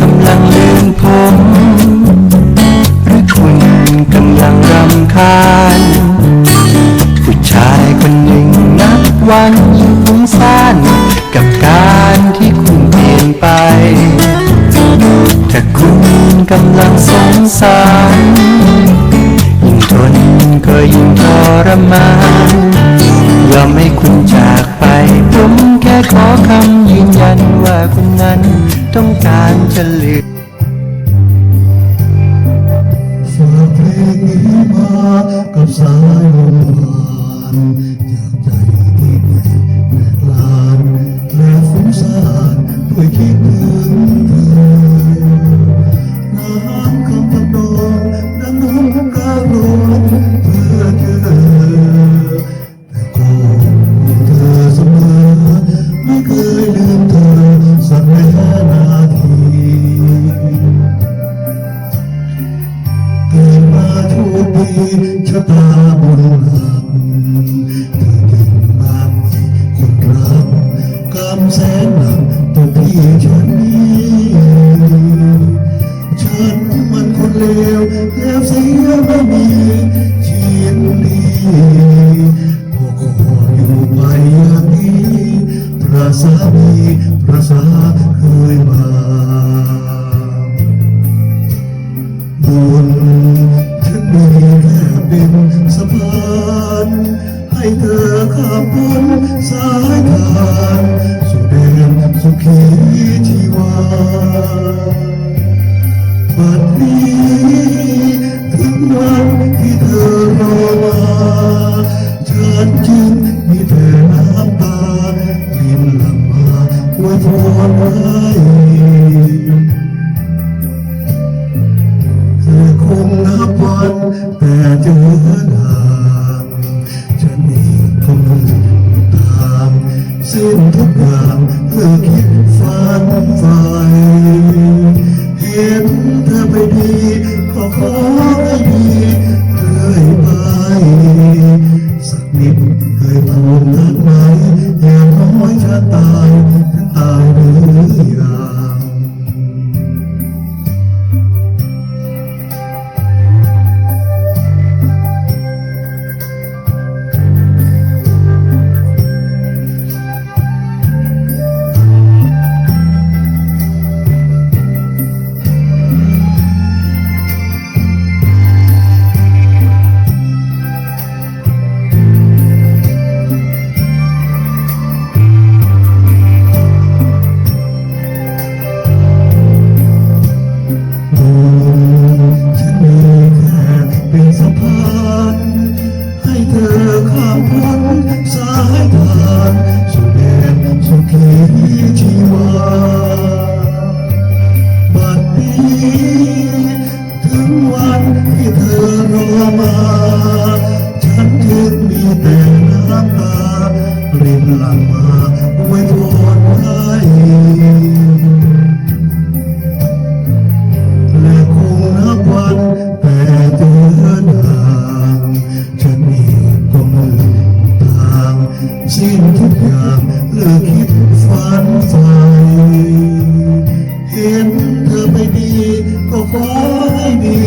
กำลังลืมผม หรือคุณกำลังรำคาญ ผู้ชายคนหนึ่งนับวันฟุ้งซ่านกับการที่คุณเปลี่ยนไป ถ้าคุณกำลังสงสารยิ่งทนก็ยิ่งทรมานยอมให้คุณจากไปผมแค่ขอคำยืนยันว่าคุณนั้นต้องการ จะ อข้ามพ้นสายทานสู่แดนสุขีชีวาบัดนี้ถึงวันที่เธอรอมาฉันจึงมีแต่น้ำตารินหลังมาอวยพรให้เธอคงนับวันแต่เจอหน้า สิ้นทุกอย่างเพื่อคิดฝันใฝ่เห็นเธอไปดีก็ขอให้ดีเรื่อยไปสักนิดเคยพูดนัดไหมอย่างน้อยจะตายฉันตายหรือ สิ้นทุกอย่างเลิกคิดฝันใฝ่เห็นเธอไม่ดีก็ขอให้ดี